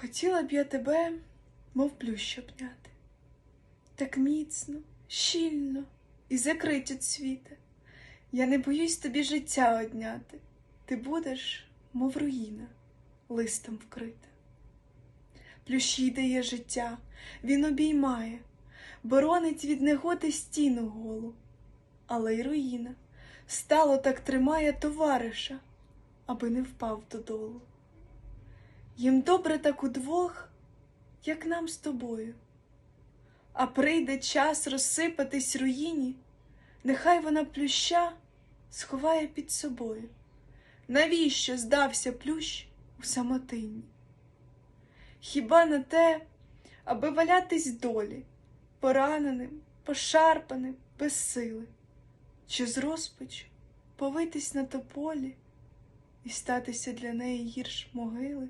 Хотіла б я тебе, мов плющ обняти, так міцно, щільно і закрить від світа. Я не боюсь тобі життя одняти, ти будеш, мов руїна, листом вкрита. Плющій дає життя, він обіймає, боронить від негоди стіну голу, але й руїна стало так тримає товариша, аби не впав додолу. Їм добре так удвох, як нам з тобою. А прийде час розсипатись руїні, нехай вона плюща сховає під собою. Навіщо здався плющ у самотині? Хіба на те, аби валятись долі, пораненим, пошарпаним, без сили, чи з розпачу повитись на тополі і статися для неї гірш могили?